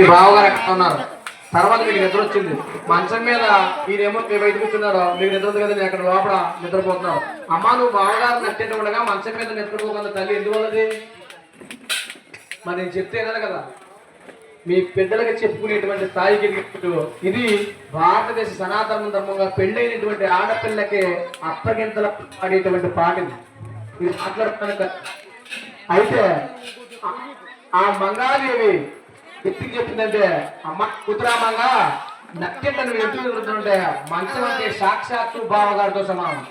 మీ బావగారు ఎక్కడ ఉన్నారు? తర్వాత మీకు నిద్ర వచ్చింది. మంచం మీద మీరేమో మీ బయటకు కూర్చున్నారో మీకు నిద్ర ఉంది కదా నేను అక్కడ లోపల నిద్రపోతున్నారు అమ్మ నువ్వు బావగారు నట్టింటి ఉండగా మంచం మీద నిద్రపోకుండా తల్లి ఎందువల్లది? మరి నేను చెప్తే వినాలి కదా. మీ పెద్దలకు చెప్పుకునేటువంటి స్థాయికి ఇది భారతదేశ సనాతన ధర్మంగా పెళ్ళైనటువంటి ఆడపిల్లకి అప్పగింతల పాడేటువంటి పాట ఇది మాట్లాడుతున్నాను కదా. అయితే ఆ- ఆ మంగాదేవి ఎత్తికి చెప్పిందంటే అమ్మ కుతురామంగా నక్కింట నువ్వు మంచం అంటే సాక్షాత్తు బావగారితో సమానం.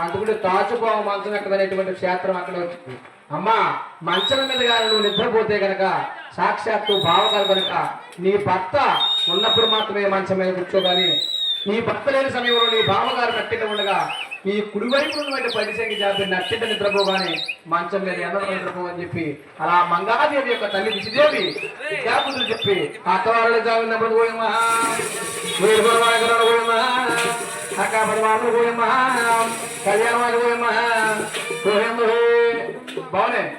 అందుకుంటే తాచుబావ మంచం ఎక్కడనేటువంటి క్షేత్రం అక్కడ వచ్చింది. అమ్మా మంచం మీద కానీ నువ్వు నిద్రపోతే గనక సాక్షాత్తు బావగారు కనుక నీ భర్త ఉన్నప్పుడు మాత్రమే మంచం మీద కూర్చోగాని నీ భర్త లేని సమయంలో నీ బావగారు నట్టిట ఉండగా ఈ కుడివైపు ఉన్నటువంటి పరిసంగి జాబి నట్టిట నిద్రపోగానే మంచం మీద ప్రభో అని చెప్పి అలా మంగాదేవి యొక్క తల్లి దిశదేవి విద్యాబుద్ధులు చెప్పి అత్తవాళ్ళ జాబినప్పుడు పోయమా వీరు గురవాడగలను పోయమా అక్క పదవాళ్ళు పోయమా కళ్యాణవాళ్ళు పోయమా పోయమ్మ బాగున్నాయి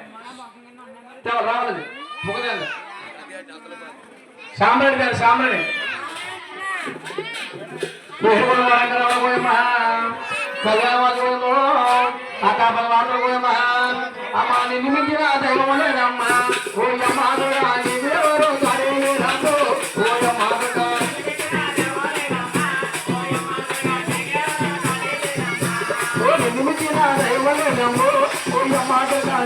రావాలి ముఖదండ సాంబ్రాణి గారు సాంబ్రాణి కుహుడు వరంగరాల పోయమా కళ్యాణవాళ్ళు పోయమో అకాపల వాళ్ళు పోయమా అమ్మ నిన్ను మించిన దైవములేనమ్మా ఓయమ్మా నీవెవరు సరే రాదు ఓయమ్మా ఓ నిన్ను మించిన దైవములేనమ్మో ఓయమ్మా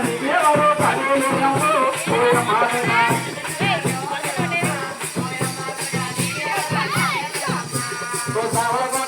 నీవెవరు సరే రాదు ఓయమ్మా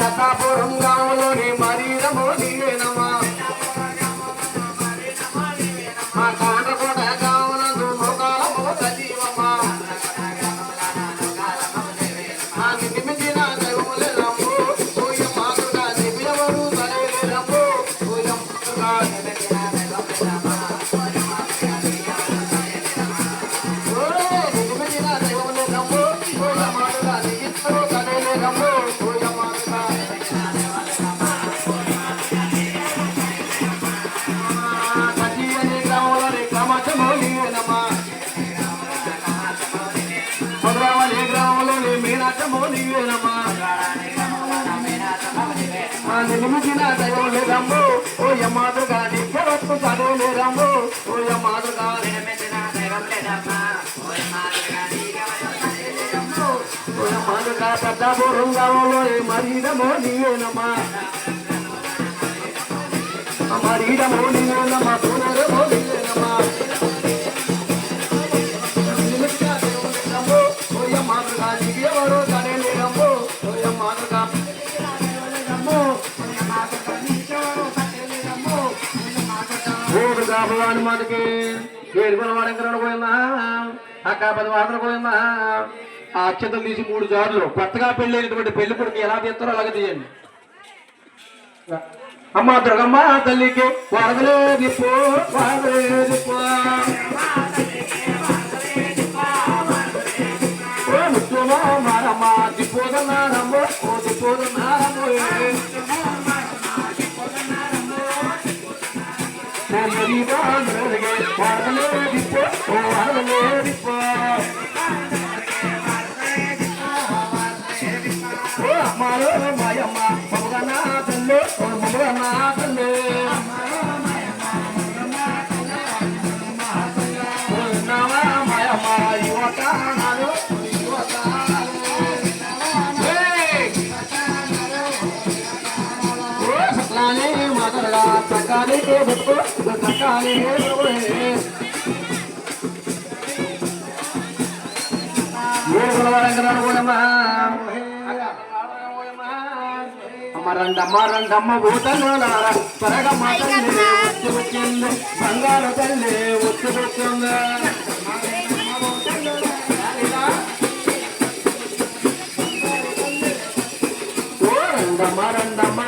ప్రతాపురం గ్రామంలోని మరీరమో నీవేనమ్మా మీనాటమో నీవేనమ్మా ఆ నిలిమిచిన దైవం లేదమ్మో ఓ యమాదుగా నిత్యవత్తు చదువు లేదమ్మో. ఓ యమాదుగా ఓ యమాదుగా పెద్దపూరం గ్రామంలోని మరీడమో నీవేనమ్మా మరీడమో నీవేనమ్మా పునరమో నీవేనమ్మా భూమి కాపులాని మాతకి ఏడుకున్న వాడు ఎక్కడ పోయిందా? అక్క పది వాసన పోయిందా? ఆ అక్షతలు తీసి మూడు సార్లు కొత్తగా పెళ్ళైనటువంటి పెళ్ళి కొడుకు ఎలా తీస్తారో అలాగే తీయండి. అమ్మ దుర్గమ్మ తల్లికి వరదలే దిప్పు వరదలే దిప్పు ఓ ముత్తుమో మారమ్మ దిప్పుదన్నారమ్మో మాయమ్మ ఓ దిప్పుదన్నారమ్మో కాలే బుక్కు కాలే అమరండమ్మ రండమ్మ భూతలోలార త్వరగా మాటల్లే వచ్చి వచ్చింది బంగారు తల్లి వచ్చి వచ్చింది రండమ్మ రండమ్మ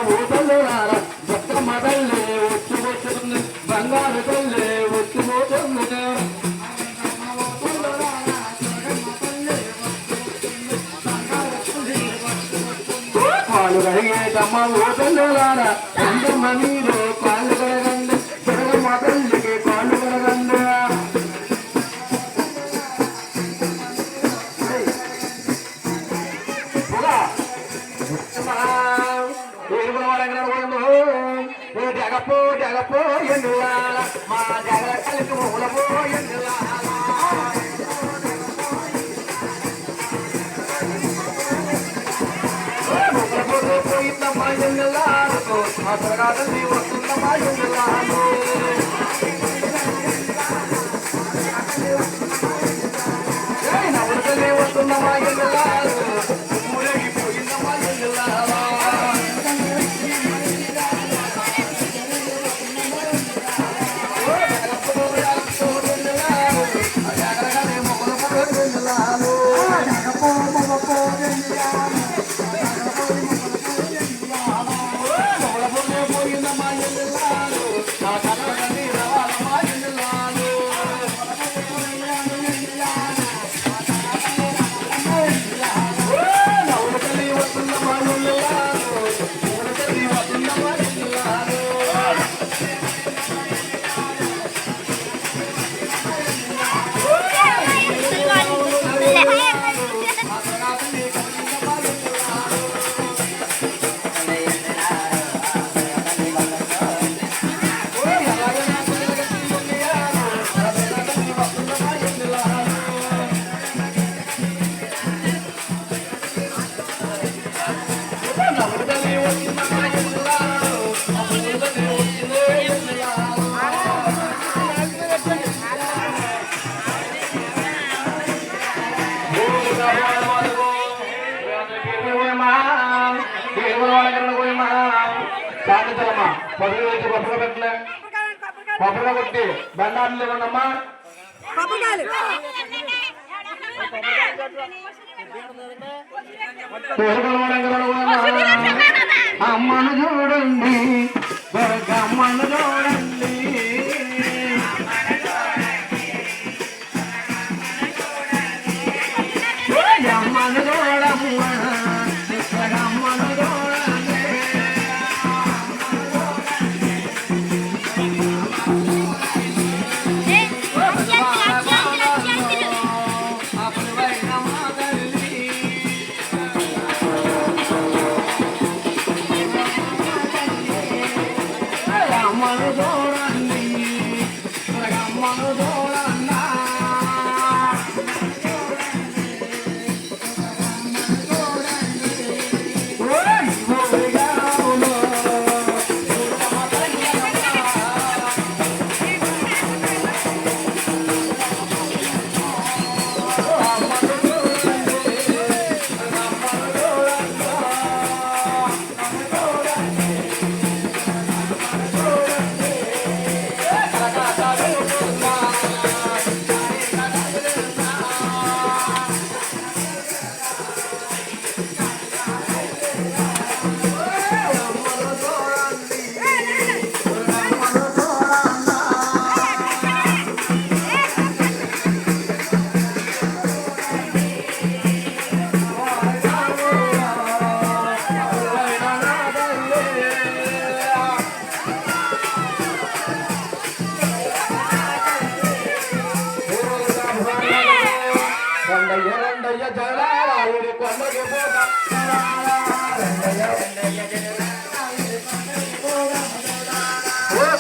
కడిగేటమ్మ ఊతల్లారా రండమ్మ మీరు పాలు కడగండి బతుకమ్మ తల్లికి కడగండి. జగపో జగపో మా జగ కలిసి మూలపో పోయిందమ్మా ఎందులాలకు మా త్వరగాదండి వస్తుందమ్మా ఎందులాలు నవ్వుతలే నా కర్మ శాంతించాలమ్మా పదులు వేసి కొబ్బరి పెట్టలే కొబ్బరిగా కొట్టి బండారులు ఇవ్వండమ్మా అమ్మను చూడండి అమ్మను చూడండి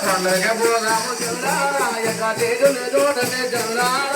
పండగ పోదాము జల్లారా ఎక్క తేజుని చూడని జల్లారా